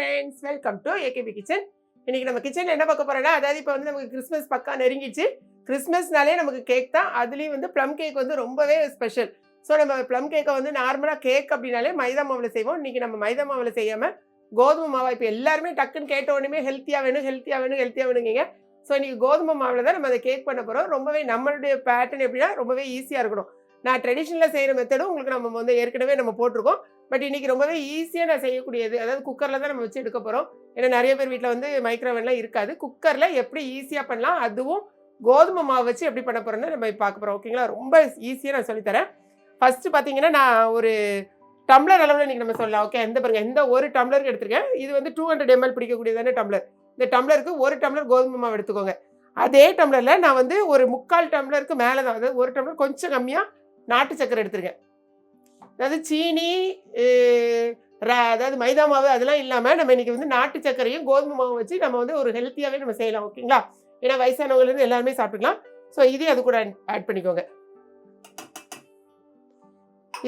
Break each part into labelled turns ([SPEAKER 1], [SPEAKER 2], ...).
[SPEAKER 1] Friends welcome to AKP kitchen இன்னைக்கு நம்ம கிச்சனில் என்ன பார்க்க போறோம்னா அதாவது இப்போ வந்து நமக்கு கிறிஸ்மஸ் பக்கா நெருங்கிச்சு கிறிஸ்மஸ்னாலே நமக்கு கேக் தான். அதுலேயும் வந்து ப்ளம் கேக் வந்து ரொம்பவே ஸ்பெஷல் ஸோ நம்ம ப்ளம் கேக்கை வந்து நார்மலாக கேக் அப்படின்னாலே மைதா மாவில் செய்வோம். இன்னைக்கு நம்ம மைதா மாவில் செய்யாமல் கோதுமை மாவை இப்போ எல்லாருமே டக்குன்னு கேட்ட உடனே ஹெல்த்தியாக வேணும் ஹெல்த்தியாக வேணும் ஹெல்த்தியாக வேணுங்க ஸோ இன்னைக்கு கோதுமை மாவில் தான் நம்ம அதை கேக் பண்ண போகிறோம் ரொம்பவே நம்மளுடைய பேட்டர்ன் எப்படின்னா ரொம்பவே ஈஸியாக இருக்கணும். நான் ட்ரெடிஷ்னலாக செய்கிற மெத்தடும் உங்களுக்கு நம்ம வந்து ஏற்கனவே நம்ம போட்டிருக்கோம். பட் இன்றைக்கி ரொம்பவே ஈஸியாக நான் செய்யக்கூடியது அதாவது குக்கரில் தான் நம்ம வச்சு எடுக்க போகிறோம் ஏன்னா நிறைய பேர் வீட்டில் வந்து மைக்ரோவேவ்லாம் இருக்காது. குக்கரில் எப்படி ஈஸியாக பண்ணலாம் அதுவும் கோதுமை மாவு வச்சு எப்படி பண்ண போகிறோன்னு நம்ம பார்க்க போகிறோம் ஓகேங்களா ரொம்ப ஈஸியாக நான் சொல்லித்தரேன் ஃபஸ்ட்டு பார்த்தீங்கன்னா நான் ஒரு டம்ளர் அளவில் இன்றைக்கி நம்ம சொல்லலாம். ஓகே எந்த பாருங்கள் எந்த ஒரு டம்ளருக்கு எடுத்திருக்கேன். இது வந்து டூ ஹண்ட்ரட் எம்எல் பிடிக்கக்கூடியதான டம்ளர் இந்த டம்ளருக்கு ஒரு டம்ளர் கோதுமை மாவு எடுத்துக்கோங்க. அதே டம்ளரில் நான் வந்து ஒரு முக்கால் டம்ளருக்கு மேலே தான் அதாவது ஒரு டம்ளர் கொஞ்சம் கம்மியாக நாட்டு சக்கரை எடுத்திருக்கேன். அதாவது சீனி அதாவது மைதா மாவு அதெல்லாம் இல்லாமல் நம்ம இன்னைக்கு வந்து நாட்டு சர்க்கரையும் கோதுமை மாவும் வச்சு நம்ம வந்து ஒரு ஹெல்த்தியாகவே நம்ம செய்யலாம் ஓகேங்களா ஏன்னா வயசானவங்கலேருந்து எல்லாருமே சாப்பிட்டுக்கலாம். ஸோ இதையும் அது கூட ஆட் பண்ணிக்கோங்க.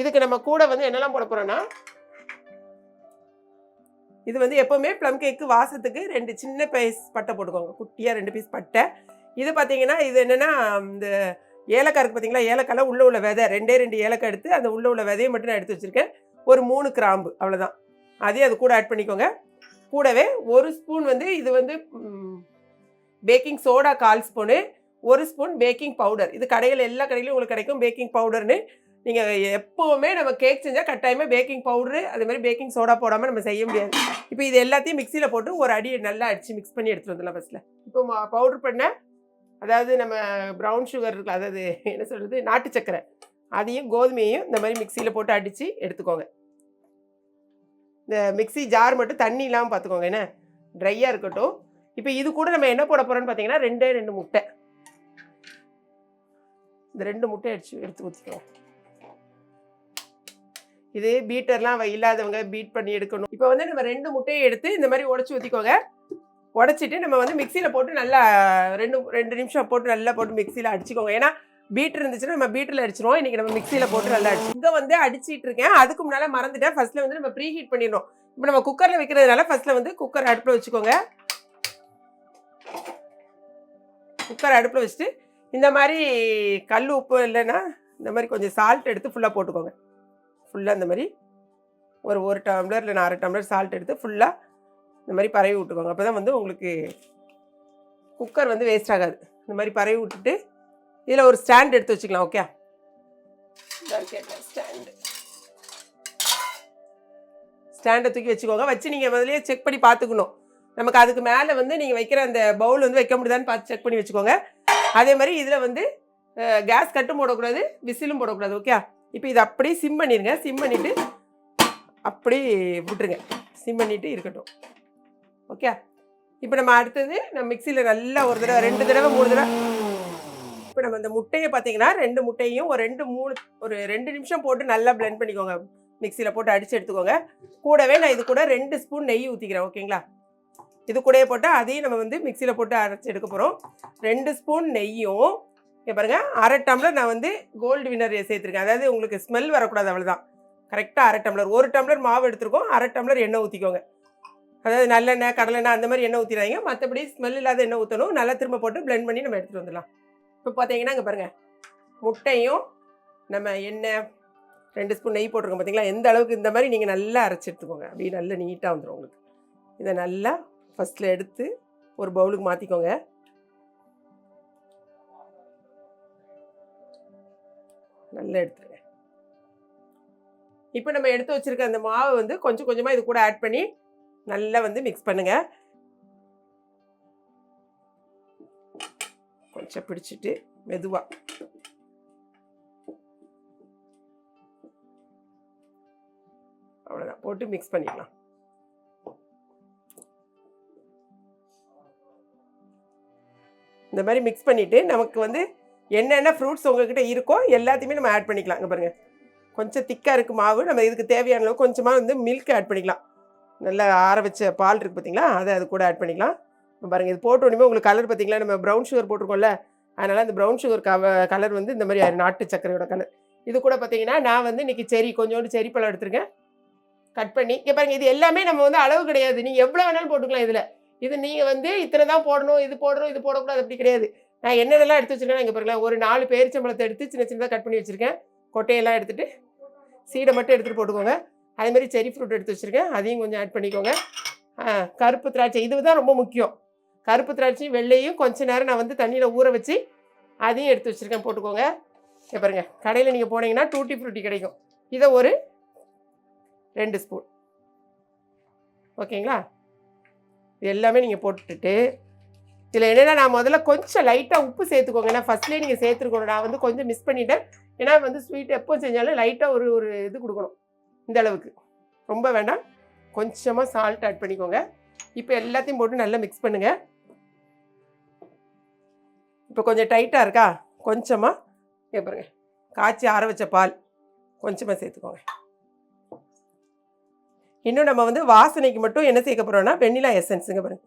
[SPEAKER 1] இதுக்கு நம்ம கூட வந்து என்னெல்லாம் போட போகிறோன்னா இது வந்து எப்போவுமே ப்ளம் கேக்கு வாசத்துக்கு ரெண்டு சின்ன பீஸ் பட்டை போட்டுக்கோங்க. குட்டியாக ரெண்டு பீஸ் பட்டை. இது பார்த்தீங்கன்னா இது என்னென்னா இந்த ஏலக்காய் இருக்குது பார்த்தீங்களா ஏலக்காயில் உள்ள உள்ள விதை ரெண்டே ரெண்டு ஏலக்காய் எடுத்து அந்த உள்ள உள்ள விதையை மட்டும் நான் எடுத்து வச்சுருக்கேன். ஒரு மூணு கிராம்பு அவ்வளோதான் அதையும் அது கூட ஆட் பண்ணிக்கோங்க. கூடவே ஒரு ஸ்பூன் வந்து இது வந்து பேக்கிங் சோடா கால் ஸ்பூனு ஒரு ஸ்பூன் பேக்கிங் பவுடர் இது கடையில் எல்லா கடையிலையும் உங்களுக்கு கிடைக்கும் பேக்கிங் பவுடர்னு நீங்கள் எப்போவுமே நம்ம கேக் செஞ்சால் கட்டாயமாக பேக்கிங் பவுடரு அதேமாதிரி பேக்கிங் சோடா போடாமல் நம்ம செய்ய முடியாது. இப்போ இது எல்லாத்தையும் மிக்சியில் போட்டு ஒரு அடி நல்லா அடித்து மிக்ஸ் பண்ணி எடுத்துகிட்டு வந்துடலாம் ஃபஸ்ட்டில் இப்போ பவுடர் பண்ண அதாவது நம்ம ப்ரௌன் சுகர் இருக்குல்ல அதாவது என்ன சொல்கிறது நாட்டு சக்கரை. அதையும் கோதுமையையும் இந்த மாதிரி மிக்சியில் போட்டு அடித்து எடுத்துக்கோங்க. இந்த மிக்ஸி ஜார் மட்டும் தண்ணி இல்லாமல் பார்த்துக்கோங்க என்ன? ட்ரையாக இருக்கட்டும். இப்போ இது கூட நம்ம என்ன போட போகிறோம்னு பார்த்தீங்கன்னா ரெண்டே ரெண்டு முட்டை. இந்த ரெண்டு முட்டை அடிச்சு எடுத்து ஊற்றிக்கோங்க இது பீட்டர்லாம் இல்லாதவங்க பீட் பண்ணி எடுக்கணும். இப்போ வந்து நம்ம ரெண்டு முட்டையை எடுத்து இந்த மாதிரி உடச்சி ஊற்றிக்கோங்க உடச்சிட்டு நம்ம வந்து மிக்சியில் போட்டு நல்லா ரெண்டு ரெண்டு நிமிஷம் போட்டு நல்லா போட்டு மிக்சியில் அடிச்சுக்கோங்க. ஏன்னா பீட் இருந்துச்சுன்னா நம்ம பீட்டில் அடிச்சிருவோம். இன்றைக்கி நம்ம மிக்சியில் போட்டு நல்லா அடிச்சு இங்கே வந்து அடிச்சிட்டு இருக்கேன். அதுக்கு முன்னால் மறந்துட்டேன். ஃபர்ஸ்ட்டில் வந்து நம்ம ப்ரீ ஹீட் பண்ணிடணும். இப்போ நம்ம குக்கரில் வைக்கிறதுனால ஃபர்ஸ்ட்டில் வந்து குக்கர் அடுப்பில் வச்சுக்கோங்க. குக்கர் அடுப்பில் வச்சுட்டு இந்த மாதிரி கல் உப்பு இல்லைன்னா இந்த மாதிரி கொஞ்சம் சால்ட் எடுத்து ஃபுல்லாக போட்டுக்கோங்க. ஃபுல்லாக இந்த மாதிரி. ஒரு ஒரு டம்ளர் இல்லை அரை டம்ளர் சால்ட் எடுத்து ஃபுல்லாக இந்த மாதிரி பரவி விட்டுக்கோங்க. அப்போ தான் வந்து உங்களுக்கு குக்கர் வந்து வேஸ்ட் ஆகாது. இந்த மாதிரி பரவி விட்டுட்டு இதில் ஒரு ஸ்டாண்ட் எடுத்து வச்சுக்கலாம் ஓகே ஸ்டாண்டு ஸ்டாண்டை தூக்கி வச்சுக்கோங்க. வச்சு நீங்கள் முதல்லயே செக் பண்ணி பார்த்துக்கணும். நமக்கு அதுக்கு மேலே வந்து நீங்கள் வைக்கிற அந்த பவுல் வந்து வைக்க முடியுதான்னு பார்த்து செக் பண்ணி வச்சுக்கோங்க. அதே மாதிரி இதில் வந்து கேஸ் கட்டும் போடக்கூடாது விசிலும் போடக்கூடாது ஓகே இப்போ இதை அப்படியே சிம் பண்ணிடுங்க சிம் பண்ணிவிட்டு அப்படி விட்டுருங்க. சிம் பண்ணிவிட்டு இருக்கட்டும். ஓகே? இப்போ நம்ம அடுத்தது நம்ம மிக்சியில் நல்லா ஒரு தடவை ரெண்டு தடவை மூணு தடவை. இப்போ நம்ம இந்த முட்டையை பார்த்தீங்கன்னா ரெண்டு முட்டையும் ஒரு ரெண்டு மூணு ஒரு ரெண்டு நிமிஷம் போட்டு நல்லா பிளெண்ட் பண்ணிக்கோங்க. மிக்சியில் போட்டு அடித்து எடுத்துக்கோங்க. கூடவே நான் இது கூட ரெண்டு ஸ்பூன் நெய் ஊற்றிக்கிறேன் ஓகேங்களா? இது கூடயே போட்டால் அதையும் நம்ம வந்து மிக்சியில் போட்டு அரைச்சி எடுக்க போகிறோம் ரெண்டு ஸ்பூன் நெய்யும் இங்கே பாருங்க அரை டம்ளர் நான் வந்து கோல்டு வினர் சேர்த்துருக்கேன். அதாவது உங்களுக்கு ஸ்மெல் வரக்கூடாது அவ்வளோதான் கரெக்டாக அரை டம்ளர் ஒரு டம்ளர் மாவு எடுத்துருக்கோம் அரை டம்ளர் எண்ணெய் ஊற்றிக்கோங்க அதாவது நல்லெண்ணெய் கடலெண்ணெய் அந்த மாதிரி எண்ணெய் ஊற்றிடாதீங்க மற்றபடி ஸ்மெல் இல்லாத எண்ணெய் ஊற்றணும் நல்லா திரும்ப போட்டு பிளெண்ட் பண்ணி நம்ம எடுத்துகிட்டு வந்துடலாம். இப்போ பார்த்தீங்கன்னா இங்கே பாருங்கள் முட்டையும் நம்ம எண்ணெய் ரெண்டு ஸ்பூன் நெய் போட்டிருக்கோம் பார்த்தீங்களா எந்த அளவுக்கு இந்த மாதிரி நீங்கள் நல்லா அரைச்சி எடுத்துக்கோங்க. அப்படி நல்லா நீட்டாக வந்துடும் உங்களுக்கு. இதை நல்லா ஃபஸ்ட்டில் எடுத்து ஒரு பவுலுக்கு மாற்றிக்கோங்க நல்லா எடுத்துருங்க. இப்போ நம்ம எடுத்து வச்சிருக்க அந்த மாவை வந்து கொஞ்சம் கொஞ்சமாக இது கூட ஆட் பண்ணி நல்லா வந்து மிக்ஸ் பண்ணுங்க. கொஞ்சம் பிடிச்சிட்டு மெதுவாக அவ்வளோதான் போட்டு மிக்ஸ் பண்ணிக்கலாம். இந்த மாதிரி மிக்ஸ் பண்ணிவிட்டு நமக்கு வந்து என்னென்ன ஃப்ரூட்ஸ் உங்ககிட்ட இருக்கோ எல்லாத்தையுமே நம்ம ஆட் பண்ணிக்கலாம். இங்கே பாருங்கள் கொஞ்சம் திக்காக இருக்குது மாவு. நம்ம இதுக்கு தேவையான அளவு கொஞ்சமாக வந்து மில்க் ஆட் பண்ணிக்கலாம். நல்லா ஆற வச்ச பால் இருக்குது பார்த்தீங்களா அதை அது கூட ஆட் பண்ணிக்கலாம். இப்போ பாருங்கள் இது போட்ட உடனே உங்களுக்கு கலர் பார்த்தீங்களா நம்ம ப்ரௌன் சுகர் போட்டிருக்கோம்ல அதனால் அந்த ப்ரௌன் சுகர் கவ கலர் வந்து இந்த மாதிரி நாட்டு சர்க்கரையோட கலர் இது கூட பார்த்தீங்கன்னா நான் வந்து இன்றைக்கி செரி கொஞ்சோண்டு செரி பழம் எடுத்துருக்கேன். கட் பண்ணி இங்கே பாருங்கள் இது எல்லாமே நம்ம வந்து அளவு கிடையாது. நீங்கள் எவ்வளோ வேணாலும் போட்டுக்கலாம் இதில். இது நீங்கள் வந்து இத்தனை தான் போடணும் இது போடணும் இது போடக்கூடாது அப்படி கிடையாது. நான் என்னென்னலாம் எடுத்து வச்சுருக்கேன் இங்கே பாருங்களேன் ஒரு நாலு பேரிச்சம்பழத்தை எடுத்து சின்ன சின்னதாக கட் பண்ணி வச்சுருக்கேன். கொட்டையெல்லாம் எடுத்துகிட்டு சீடை மட்டும் எடுத்துகிட்டு போட்டுக்கோங்க. அதே மாதிரி செரி ஃப்ரூட் எடுத்து வச்சுருக்கேன். அதையும் கொஞ்சம் ஆட் பண்ணிக்கோங்க. கருப்பு திராட்சை. இது தான் ரொம்ப முக்கியம். கருப்பு திராட்சையும் வெள்ளையும் கொஞ்ச நேரம் நான் வந்து தண்ணியில் ஊற வச்சு அதையும் எடுத்து வச்சுருக்கேன். போட்டுக்கோங்க. இங்க பாருங்க. கடையில் நீங்கள் போனீங்கன்னா டூட்டி ஃப்ரூட்டி கிடைக்கும். இதை ஒரு ரெண்டு ஸ்பூன் ஓகேங்களா? இது எல்லாமே நீங்கள் போட்டுட்டு இதில் என்னென்னா நான் முதல்ல கொஞ்சம் லைட்டாக உப்பு சேர்த்துக்கோங்க. ஏன்னா ஃபஸ்ட்லேயே நீங்கள் சேர்த்துருக்கணும். நான் வந்து கொஞ்சம் மிஸ் பண்ணிட்டேன். ஏன்னா வந்து ஸ்வீட் எப்போ செஞ்சாலும் லைட்டாக ஒரு ஒரு இது கொடுக்கணும். இந்த அளவுக்கு. ரொம்ப வேண்டாம். கொஞ்சமாக சால்ட் ஆட் பண்ணிக்கோங்க. இப்போ எல்லாத்தையும் போட்டு நல்லா மிக்ஸ் பண்ணுங்கள் இப்போ கொஞ்சம் டைட்டாக இருக்கா? கொஞ்சமாக இங்க பாருங்க. காய்ச்சி ஆற வச்ச பால். கொஞ்சமாக சேர்த்துக்கோங்க. இன்னும் நம்ம வந்து வாசனைக்கு மட்டும் என்ன சேர்க்க போகிறோம்னா வெண்ணிலா எசன்ஸுங்க பாருங்க.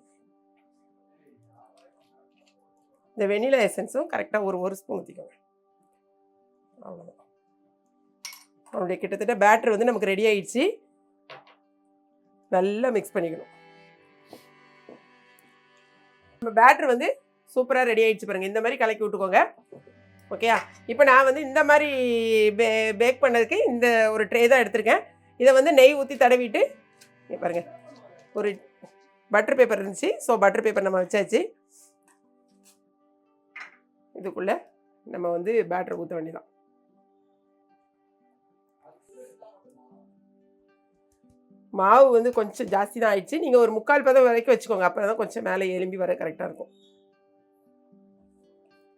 [SPEAKER 1] இந்த வெண்ணிலா எசன்ஸும் கரெக்டாக ஒரு ஒரு ஸ்பூன் ஊற்றிக்கோங்க அவ்வளோதான் நம்மளுடைய கிட்டத்தட்ட பேட்டர் வந்து நமக்கு ரெடி ஆயிடுச்சு. நல்லா மிக்ஸ் பண்ணிக்கணும். நம்ம பேட்டர் வந்து சூப்பராக ரெடி ஆயிடுச்சு பாருங்கள் இந்த மாதிரி கலக்கி விட்டுக்கோங்க. ஓகேயா இப்போ நான் வந்து இந்த மாதிரி பே பேக் பண்ணதுக்கு இந்த ஒரு ட்ரே தான் எடுத்திருக்கேன். இதை வந்து நெய் ஊற்றி தடவிட்டு பாருங்கள் பாருங்க. ஒரு பட்டர் பேப்பர் இருந்துச்சு. ஸோ பட்டர் பேப்பர் நம்ம வச்சாச்சு. இதுக்குள்ளே நம்ம வந்து பேட்டர் ஊற்ற வேண்டியதான் மாவு வந்து கொஞ்சம் ஜாஸ்தி தான் ஆயிடுச்சு நீங்கள் ஒரு முக்கால் பதம் வரைக்கும் வச்சுக்கோங்க. அப்போ தான் கொஞ்சம் மேலே எலும்பி வர கரெக்டாக இருக்கும்.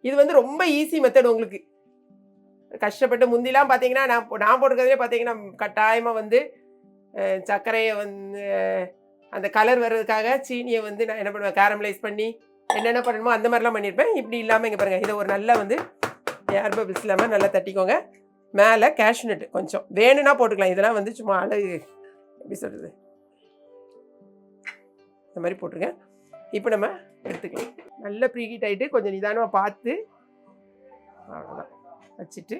[SPEAKER 1] இது வந்து ரொம்ப ஈஸி மெத்தட் உங்களுக்கு. கஷ்டப்பட்டு முந்திலாம் பார்த்தீங்கன்னா நான் நான் போட்டுக்கிறதே பார்த்தீங்கன்னா கட்டாயமாக வந்து சர்க்கரையை வந்து அந்த கலர் வர்றதுக்காக சீனியை வந்து நான் என்ன பண்ணுவேன் கேரமலைஸ் பண்ணி என்னென்ன பண்ணணுமோ அந்த மாதிரிலாம் பண்ணியிருப்பேன். இப்படி இல்லாமல் இங்கே பாருங்கள் இதை ஒரு நல்லா வந்து ஏர் பபிள்ஸ் இல்லாமல் நல்லா தட்டிக்கோங்க. மேலே கேஷ்நட் கொஞ்சம். வேணும்னா போட்டுக்கலாம். இதெல்லாம் வந்து சும்மா அழகு எப்படி சொல்கிறது இந்த மாதிரி போட்டுருங்க. இப்போ நம்ம எடுத்துக்கலாம். நல்ல ப்ரீஹீட் ஆகிட்டு கொஞ்சம் நிதானமாக பார்த்து அவ்வளோதான் வச்சுட்டு.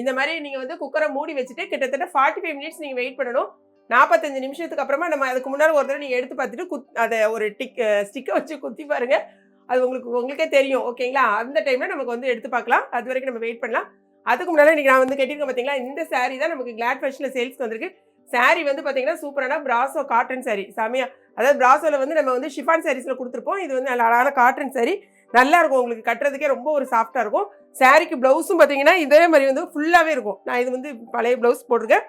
[SPEAKER 1] இந்த மாதிரி நீங்கள் வந்து குக்கரை மூடி வச்சுட்டு கிட்டத்தட்ட ஃபார்ட்டி ஃபைவ் மினிட்ஸ் நீங்கள் வெயிட் பண்ணணும். நாற்பத்தஞ்சு நிமிஷத்துக்கு அப்புறமா நம்ம அதுக்கு முன்னால் ஒரு தடவை நீங்கள் எடுத்து பார்த்துட்டு குத் அதை ஒரு டிக் ஸ்டிக்கை வச்சு குத்தி பாருங்கள் அது உங்களுக்கு உங்களுக்கே தெரியும் ஓகேங்களா அந்த டைமில் நமக்கு வந்து எடுத்து பார்க்கலாம். அது வரைக்கும் நம்ம வெயிட் பண்ணலாம். அதுக்கு முன்னாடி இன்றைக்கி நான் வந்து கட்டியிருக்கேன் பார்த்தீங்களா இந்த saree தான் நமக்கு கிளாட் ஃபேஷனில் சேல்ஸ்க்கு வந்திருக்கு. Saree வந்து பார்த்தீங்கன்னா சூப்பரான பிராசோ காட்டன் சாரீ செமையா அதாவது பிராசோவில் வந்து நம்ம வந்து ஷிஃபான் சாரீஸில் கொடுத்துருப்போம். இது வந்து நல்ல அழகான காட்டன் saree. நல்லா இருக்கும் உங்களுக்கு கட்டுறதுக்கே ரொம்ப ஒரு சாஃப்டாக இருக்கும். சாரீக்கு ப்ளவுஸும் பார்த்தீங்கன்னா இதே மாதிரி வந்து ஃபுல்லாகவே இருக்கும். நான் இது வந்து பழைய ப்ளவுஸ் போட்டிருக்கேன்.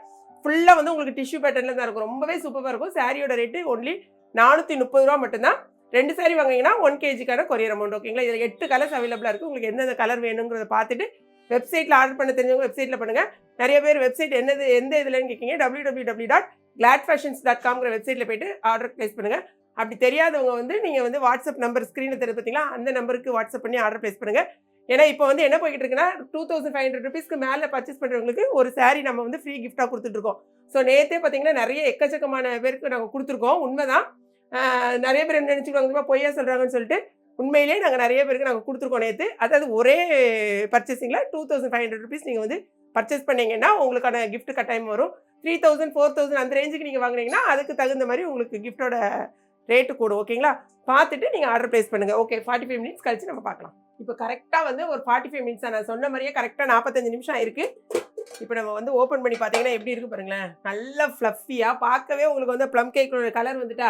[SPEAKER 1] ஃபுல்லாக வந்து உங்களுக்கு டிஷ்யூ பேட்டர்னில் தான் இருக்கும். ரொம்பவே சூப்பராக இருக்கும். சாரியோட ரேட்டு ஒன்லி நானூற்றி முப்பது ரூபா மட்டும்தான். ரெண்டு சாரி வாங்கினீங்கன்னா ஒன் கேஜிக்கான கொரியர் அமௌண்ட் ஓகேங்களா இதில் எட்டு கலர்ஸ் அவைலபிளாக இருக்குது உங்களுக்கு எந்தெந்த கலர் வேணுங்கிறத பார்த்துட்டு வெப்சைட்டில் ஆர்டர் பண்ண தெரிஞ்சவங்க வெப்சைட்டில் பண்ணுங்கள் நிறைய பேர் வெப்சைட் என்னது எந்த இதுலன்னு கேட்கீங்க W W W dot glad fashions dot காம்ங்கிற வெப்சைட்டில் போயிட்டு ஆர்டர் ப்ளேஸ் பண்ணுங்கள் அப்படி தெரியாதவங்க வந்து நீங்கள் வந்து வாட்ஸ்அப் நம்பர் ஸ்க்ரீனில் தெரிஞ்சு பார்த்தீங்களா அந்த நம்பருக்கு வாட்ஸ்அப் பண்ணி ஆர்டர் ப்ளேஸ் பண்ணுங்கள் ஏன்னா இப்போ வந்து என்ன போய்கிட்டு இருக்குன்னா டூ தௌசண்ட் ஃபைவ் ஹண்ட்ரட் ருபீஸ்க்கு மேலே பர்ச்சேஸ் பண்ணுறவங்களுக்கு ஒரு சாரீ நம்ம வந்து ஃப்ரீ கிஃப்ட்டாக கொடுத்துட்ருக்கோம் ஸோ நேற்றே பார்த்தீங்கன்னா நிறைய எக்கச்சக்கமான பேருக்கு நாங்கள் கொடுத்துருக்கோம். உண்மைதான். தான் நிறைய பேர் என்ன நினச்சிக்குவாங்க பொய்யா சொல்கிறாங்கன்னு சொல்லிட்டு உண்மையிலேயே நாங்கள் நிறைய பேருக்கு நாங்கள் கொடுத்துருக்கோம் நேற்று அதாவது ஒரே பர்ச்சேசிங்கில் two thousand five hundred rupees நீங்கள் வந்து பர்ச்சேஸ் பண்ணீங்கன்னா உங்களுக்கான கிஃப்ட் கட்டாயம் வரும். த்ரீ தௌசண்ட் ஃபோர் தௌசண்ட் அந்த ரேஞ்சுக்கு நீங்கள் வாங்குனீங்கன்னா அதுக்கு தகுந்த மாதிரி உங்களுக்கு கிஃப்ட்டோட ரேட்டு கூடும் ஓகேங்களா பார்த்துட்டு நீங்கள் ஆர்டர் ப்ளேஸ் பண்ணுங்கள் ஓகே ஃபார்ட்டி ஃபைவ் மினிட்ஸ் கழிச்சு நம்ம பார்க்கலாம். இப்போ கரெக்டாக வந்து ஒரு ஃபார்ட்டி ஃபைவ் மினிட்ஸ் நான் சொன்ன மாதிரியே கரெக்டாக நாற்பத்தஞ்சு நிமிஷம் ஆயிருக்கு. இப்போ நம்ம வந்து ஓப்பன் பண்ணி பார்த்தீங்கன்னா எப்படி இருக்கு பாருங்களேன். நல்லா ஃப்ளஃபியாக பார்க்கவே உங்களுக்கு வந்து ப்ளம் கேக்கோட கலர் வந்துட்டா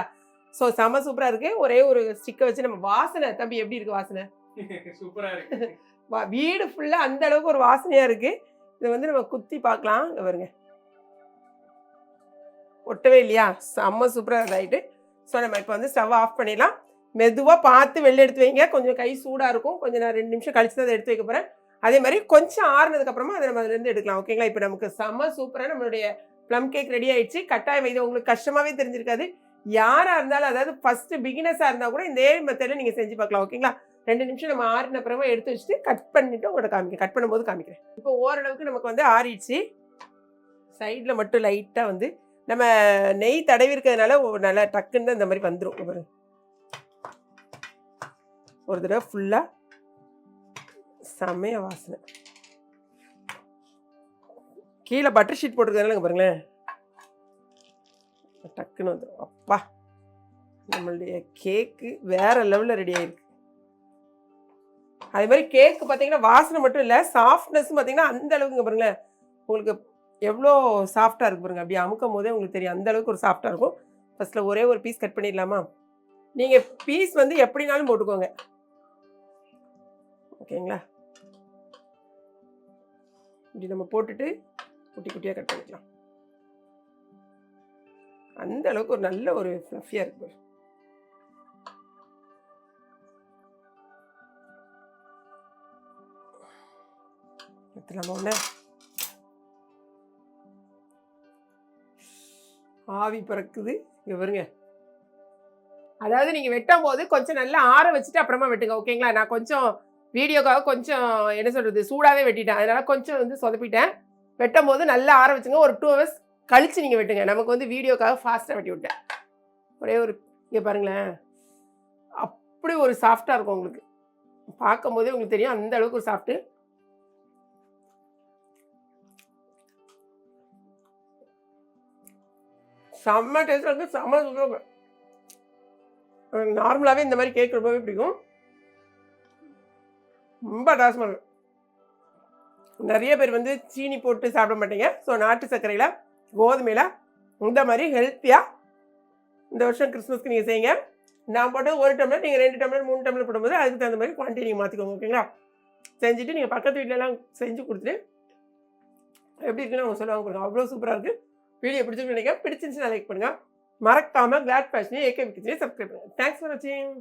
[SPEAKER 1] ஸோ செம சூப்பராக இருக்குது ஒரே ஒரு ஸ்டிக்கை வச்சு நம்ம வாசனை தம்பி எப்படி இருக்கு வாசனை?
[SPEAKER 2] சூப்பரா இருக்கு.
[SPEAKER 1] வீடு ஃபுல்லாக அந்த அளவுக்கு ஒரு வாசனையாக இருக்குது இதை வந்து நம்ம குத்தி பார்க்கலாம். இங்க பாருங்க. ஒட்டவே இல்லையா? செம்ம சூப்பராக இதாயிட்டு ஸோ நம்ம இப்போ வந்து ஸ்டவ் ஆஃப் பண்ணிடலாம். மெதுவாக பார்த்து வெளில எடுத்து வைங்க. கொஞ்சம் கை சூடாக இருக்கும். கொஞ்சம் நான் ரெண்டு நிமிஷம் கழிச்சு தான் அதை எடுத்து வைக்க போகிறேன் அதே மாதிரி கொஞ்சம் ஆறுனதுக்கப்புறமா அதை நம்ம அதுலேருந்து எடுக்கலாம். ஓகேங்களா இப்போ நமக்கு செம்ம சூப்பராக நம்மளுடைய ப்ளம் கேக் ரெடி ஆயிடுச்சு. கட்டாயம் இது உங்களுக்கு கஷ்டமாகவே தெரிஞ்சிருக்காது. யாராக இருந்தாலும் அதாவது ஃபஸ்ட்டு பிகினஸாக இருந்தால் கூட இதே மெத்தடில் நீங்கள் செஞ்சு பார்க்கலாம் ஓகேங்களா ரெண்டு நிமிஷம் நம்ம ஆறின அப்புறமா எடுத்து வச்சுட்டு கட் பண்ணிவிட்டு உங்கள்கிட்ட காமிக்க கட் பண்ணும்போது காமிக்கிறேன். இப்போ ஓரளவுக்கு நமக்கு வந்து ஆறிடுச்சு. சைடில் மட்டும் லைட்டாக வந்து நம்ம நெய் தடவி இருக்கிறதுனால நல்லா டக்குன்னு இந்த மாதிரி வந்துடும் பாருங்க. ஒரு தடவை ஃபுல்லாக செம்மைய வாசனை. கீழே பட்டர் ஷீட் போட்டிருக்கிறதுனால பாருங்களேன். டக்குன்னு வந்துடும் அப்பா நம்மளுடைய கேக்கு வேற லெவலில் ரெடி ஆயிருக்கு. அதே மாதிரி கேக்கு பார்த்தீங்கன்னா வாசனை மட்டும் இல்லை சாஃப்ட்னஸ் பார்த்தீங்கன்னா அந்த அளவுக்கு பாருங்களேன். உங்களுக்கு எவ்வளோ சாஃப்டாக இருக்கு பாருங்க. அப்படி அமுக்கும் போதே உங்களுக்கு தெரியும். அந்த அளவுக்கு ஒரு சாஃப்டாக இருக்கும். ஃபர்ஸ்ட்டில் ஒரே ஒரு பீஸ் கட் பண்ணிடலாமா? நீங்கள் பீஸ் வந்து எப்படினாலும் போட்டுக்கோங்க. ஓகேங்களா? இப்படி நம்ம போட்டுட்டு குட்டி குட்டியாக கட் பண்ணிக்கலாம். அந்த அளவுக்கு ஒரு நல்ல ஒரு ஃப்ளஃபியாக இருக்கு பாரு. ஒன்று ஆவி பறக்குது. இங்கே வருங்க அதாவது நீங்கள் வெட்டும் போது கொஞ்சம் நல்லா ஆற வச்சுட்டு அப்புறமா வெட்டுங்க ஓகேங்களா? நான் கொஞ்சம் வீடியோக்காக கொஞ்சம் என்ன சொல்கிறது சூடாகவே வெட்டிட்டேன். அதனால கொஞ்சம் வந்து சொதப்பிட்டேன். வெட்டும் போது நல்லா ஆற வச்சுங்க. ஒரு டூ ஹவர்ஸ் கழிச்சு நீங்கள் வெட்டுங்க நமக்கு வந்து வீடியோக்காக ஃபாஸ்ட்டாக வெட்டி விட்டேன். ஒரே ஒரு இங்கே பாருங்களேன். அப்படி ஒரு சாஃப்டாக இருக்கும் உங்களுக்கு. பார்க்கும்போதே உங்களுக்கு தெரியும் அந்த அளவுக்கு ஒரு சாஃப்ட்டு செம்ம டேஸ்ட் இருக்கு. செம்ம சூப்பராக நார்மலாகவே இந்த மாதிரி கேக் ரொம்பவே பிடிக்கும். ரொம்ப அட்டாசமாக இருக்கும் நிறைய பேர் வந்து சீனி போட்டு சாப்பிட மாட்டீங்க. ஸோ நாட்டு சர்க்கரையில் கோதுமையில் இந்த மாதிரி ஹெல்த்தியாக இந்த வருஷம் கிறிஸ்மஸ்க்கு நீங்கள் செய்யுங்க. நான் போட்டு ஒரு டம்ளர் நீங்கள் ரெண்டு டம்ளர் மூணு டம்ளர் போடும்போது அதுக்கு தகுந்த மாதிரி குவான்டிட்டி நீங்கள் மாற்றிக்கோங்க ஓகேங்களா செஞ்சுட்டு நீங்கள் பக்கத்து வீட்டிலலாம் செஞ்சு கொடுத்துட்டு எப்படி இருக்குன்னு அவங்க சொல்லுவாங்க கொடுங்க அவ்வளோ சூப்பராக இருக்குது வீடியோ பிடிச்சிருக்கு நினைக்கிறேன். பிடிச்சிருந்துச்சுன்னா லைக் பண்ணுங்கள் மறக்காமல் கிளாட் ஃபேஷனே ஏகே விக்கிச்சே சப்ஸ்கிரைப் பண்ணுங்கள் தேங்க்ஸ் ஃபார் வாட்சிங்